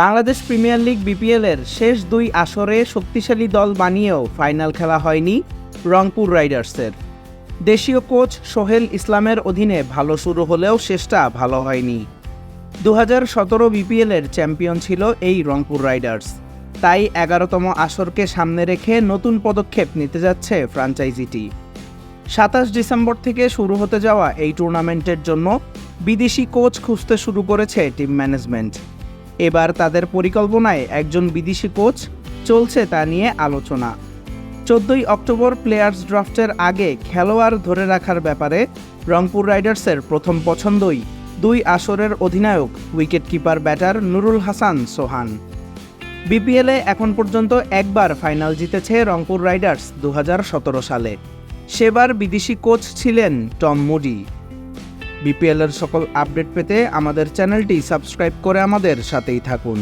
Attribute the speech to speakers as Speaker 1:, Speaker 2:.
Speaker 1: Bangladesh premier league বিপিএলের শেষ দুই আসরে শক্তিশালী দল বানিয়েও ফাইনাল খেলা হয়নি রংপুর রাইডার্সের। দেশীয় কোচ সোহেল ইসলামের অধীনে ভালো শুরু হলেও শেষটা ভালো হয়নি। দু হাজার সতেরো বিপিএলের চ্যাম্পিয়ন ছিল এই রংপুর রাইডার্স। তাই এগারোতম আসরকে সামনে রেখে নতুন পদক্ষেপ নিতে যাচ্ছে ফ্রাঞ্চাইজিটি। সাতাশ ডিসেম্বর থেকে শুরু হতে যাওয়া এই টুর্নামেন্টের জন্য বিদেশি কোচ খুঁজতে শুরু করেছে টিম ম্যানেজমেন্ট। এবার তাদের পরিকল্পনায় একজন বিদেশি কোচ চলছে তা নিয়ে আলোচনা। চোদ্দই অক্টোবর প্লেয়ার্স ড্রাফটের আগে খেলোয়াড় ধরে রাখার ব্যাপারে রংপুর রাইডার্সের প্রথম পছন্দই দুই আসরের অধিনায়ক, উইকেটকিপার ব্যাটার নুরুল হাসান সোহান। বিপিএলে এখন পর্যন্ত একবার ফাইনাল জিতেছে রংপুর রাইডার্স দু হাজার সতেরো সালে। সেবার বিদেশি কোচ ছিলেন টম মুডি। বিপিএলের সকল আপডেট পেতে আমাদের চ্যানেলটি সাবস্ক্রাইব করে আমাদের সাথেই থাকুন।